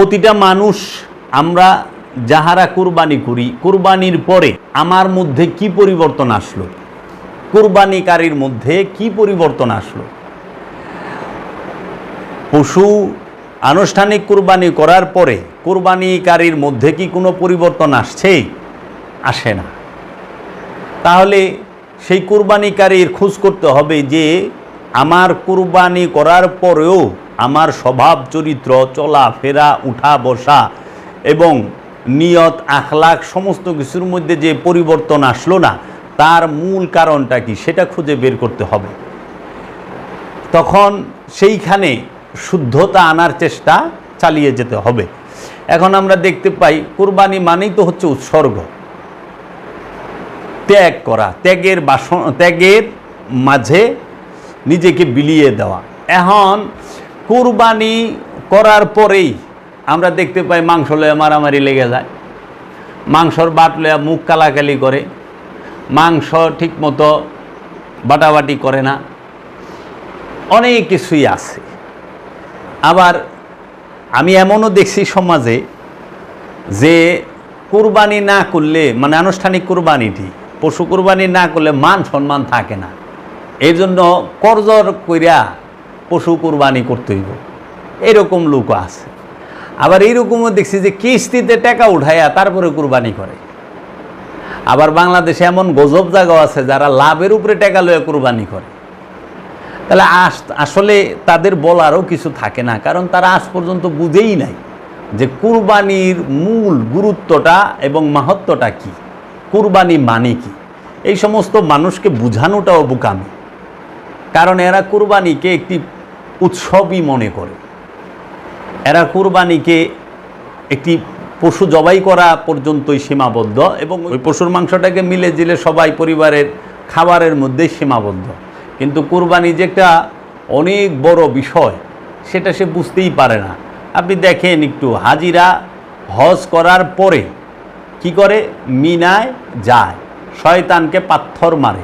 প্রতিটা মানুষ, আমরা যাহারা কুরবানি করি, কুরবানির পরে আমার মধ্যে কি পরিবর্তন আসলো? কুরবানিকারীর মধ্যে কি পরিবর্তন আসলো? পশু আনুষ্ঠানিক কুরবানি করার পরে কুরবানিকারীর মধ্যে কি কোনো পরিবর্তন আসছে? আসে না। তাহলে সেই কুরবানিকারীর খোঁজ করতে হবে যে, আমার কুরবানি করার পরেও আমার স্বভাব চরিত্র চলাফেরা উঠা, বসা এবং নিয়ত, আখলাখ সমস্ত কিছুর মধ্যে যে পরিবর্তন আসলো না, তার মূল কারণটা কি? সেটা খুঁজে বের করতে হবে। তখন সেইখানে শুদ্ধতা আনার চেষ্টা চালিয়ে যেতে হবে। এখন আমরা দেখতে পাই, কুরবানি মানেই তো হচ্ছে উৎসর্গ। ত্যাগ করা, ত্যাগের বাসন, ত্যাগের মাঝে নিজেকে বিলিয়ে দেওয়া। এখন কুরবানি করার পরেই আমরা দেখতে পাই মাংস লয়ে মারামারি লেগে যায়। মাংসর বাট লয়া মুখ কালাকালি করে। মাংস ঠিকমতো বাটাবাটি করে না। অনেক কিছুই আছে। আবার আমি এমনও দেখছি সমাজে যে কুরবানি না করলে মানে আনুষ্ঠানিক কুরবানিটি, পশু কুরবানি না করলে মান সম্মান থাকে না। এই জন্য করজর কইরা পশু কুরবানি করতে হইব। এরকম লোক আছে। আবার এইরকমও দেখছি যে কিস্তিতে টাকা উঠাইয়া তারপরে কুরবানি করে। আবার বাংলাদেশে এমন গজব জায়গা আছে, যারা লাভের উপরে টাকা লয়ে কুরবানি করে। তাহলে আস, আসলে তাদের বলারও কিছু থাকে না, কারণ তারা আজ পর্যন্ত বুঝেই নাই যে কুরবানির মূল গুরুত্বটা এবং মাহাত্মটা কি। কুরবানি মানে কি? এই সমস্ত মানুষকে বুঝানোটাও বোকামি। কারণ এরা কুরবানিকে একটি উৎসবই মনে করে। এরা কুরবানিকে একটি পশু জবাই করা পর্যন্তই সীমাবদ্ধ এবং ওই পশুর মাংসটাকে মিলে জিলে সবাই পরিবারের খাবারের মধ্যেই সীমাবদ্ধ। কিন্তু কুরবানি যে একটা অনেক বড় বিষয়, সেটা সে বুঝতেই পারে না। আপনি দেখেন একটু, হাজিরা হজ করার পরে কি করে? মিনায় যায়। শয়তানকে পাথর মারে।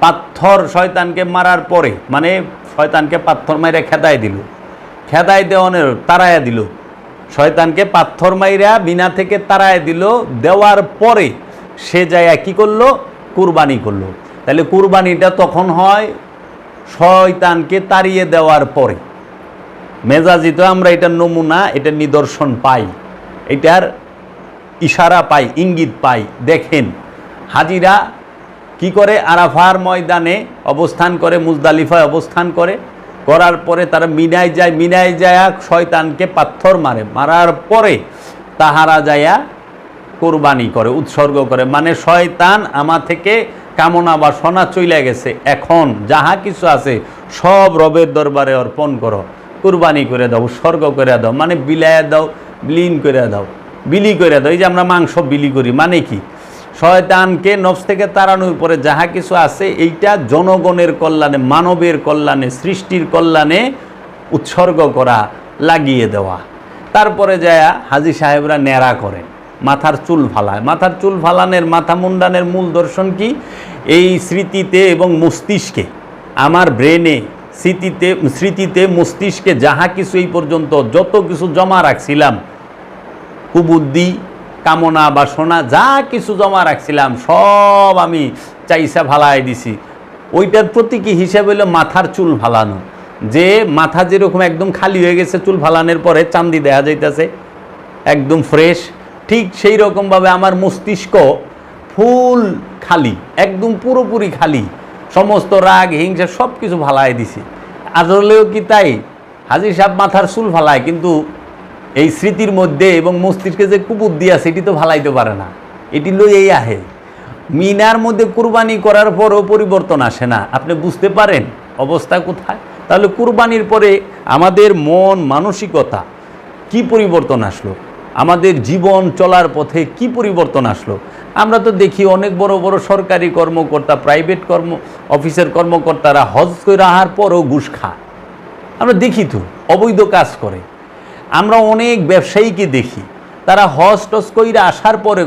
পাথর শয়তানকে মারার পরে মানে শয়তানকে পাথর মাইরে খেদায় দিল। খেদায় দেওয়ানের তারায়া দিল। শয়তানকে পাথর মাইরা বিনা থেকে তারায় দিল। দেওয়ার পরে সে যায় কি করল? কুরবানি করল। তাহলে কুরবানিটা তখন হয় শয়তানকে তাড়িয়ে দেওয়ার পরে। মেজাজি তো আমরা এটার নমুনা এটা নিদর্শন পাই। এটার ইশারা পাই, ইঙ্গিত পাই। দেখেন, হাজিরা কি করে? আরাফার ময়দানে অবস্থান করে, মুজদালিফায় অবস্থান করে। করার পরে তারা মিনায় যায়, মিনায় যায়া শয়তানকে পাথর মারে। মারার পরে তাহারা যায়া কোরবানি করে, উৎসর্গ করে। মানে শয়তান আমা থেকে কামনা বা বাসনা চইলে গেছে। এখন যাহা কিছু আছে, সব রবের দরবারে অর্পণ করো। কুরবানি করে দাও, উৎসর্গ করে দাও। মানে বিলায় দাও, বিলীন করে দাও। বিলি করে দাও। এই যে আমরা মাংস বিলি করি মানে কি? শয়তানকে নফস থেকে তাড়ানোর পরে যাহা কিছু আছে, এইটা জনগণের কল্যাণে, মানবের কল্যাণে, সৃষ্টির কল্যাণে উৎসর্গ করা, লাগিয়ে দেওয়া। তারপরে যায় হাজি সাহেবরা ন্যাড়া করেন, মাথার চুল ফালায়। মাথার চুল ফালানের, মাথা মুন্ডানের মূল দর্শন কি? এই স্মৃতিতে এবং মস্তিষ্কে, আমার ব্রেনে স্মৃতিতে স্মৃতিতে মস্তিষ্কে যাহা কিছু এই পর্যন্ত, যত কিছু জমা রাখছিলাম, কুবুদ্ধি কামনা বাসনা যা কিছু জমা রাখছিলাম, সব আমি চাইসা ভালাই দিছি। ওইটার প্রতীকী হিসেবে হলো মাথার চুল ফালানো যে মাথা যেরকম একদম খালি হয়ে গেছে, চুল ফালানোর পরে চান্দি দেখা যাইতেছে, একদম ফ্রেশ। ঠিক সেই রকমভাবে আমার মস্তিষ্ক ফুল খালি, একদম পুরোপুরি খালি। সমস্ত রাগ, হিংসা সব কিছু ফালাই দিছি। আসলেও কি তাই? হাজির সাহেব মাথার চুল ফালায় কিন্তু এই স্মৃতির মধ্যে এবং মস্তিষ্কে যে কুবুদ্ধি আছে, এটি তো ভালাইতে পারে না। এটি লইয়েই আহে। মিনার মধ্যে কুরবানি করার পরও পরিবর্তন আসে না। আপনি বুঝতে পারেন অবস্থা কোথায়? তাহলে কুরবানির পরে আমাদের মন, মানসিকতা কি পরিবর্তন আসলো? আমাদের জীবন চলার পথে কি পরিবর্তন আসলো? আমরা তো দেখি অনেক বড় বড় সরকারি কর্মকর্তা প্রাইভেট কর্ম অফিসের কর্মকর্তারা হজ করে আহার পরও ঘুষ খায়। আমরা দেখি তো, অবৈধ কাজ করে। আমরা অনেক ব্যবসায়ীকে দেখি। তারা হজ টস কইরা আসার পরে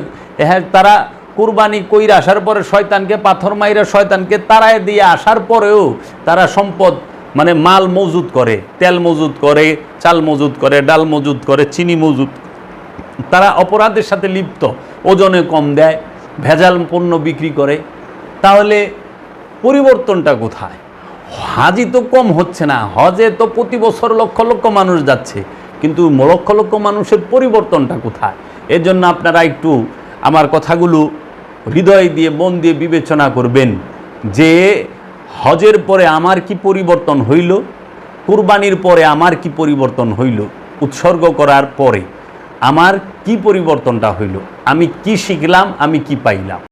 হ্যাঁ তারা কুরবানি কইরা আসার পরে শয়তানকে পাথর মাইরা শয়তানকে তারায় দিয়ে আসার পরেও তারা সম্পদ মানে মাল মজুদ করে, তেল মজুদ করে, চাল মজুদ করে, ডাল মজুদ করে, চিনি মজুদ তারা অপরাধের সাথে লিপ্ত, ওজনে কম দেয়, ভেজাল পণ্য বিক্রি করে। তাহলে পরিবর্তনটা কোথায়? হাজি তো কম হচ্ছে না, হজে তো প্রতি বছর লক্ষ লক্ষ মানুষ যাচ্ছে। কিন্তু লক্ষ লক্ষ মানুষের পরিবর্তনটা কোথায়? এর জন্য আপনারা একটু আমার কথাগুলো হৃদয় দিয়ে, মন দিয়ে বিবেচনা করবেন যে হজের পরে আমার কি পরিবর্তন হইল? কুরবানির পরে আমার কি পরিবর্তন হইল? উৎসর্গ করার পরে আমার কি পরিবর্তনটা হইল? আমি কি শিখলাম? আমি কি পাইলাম?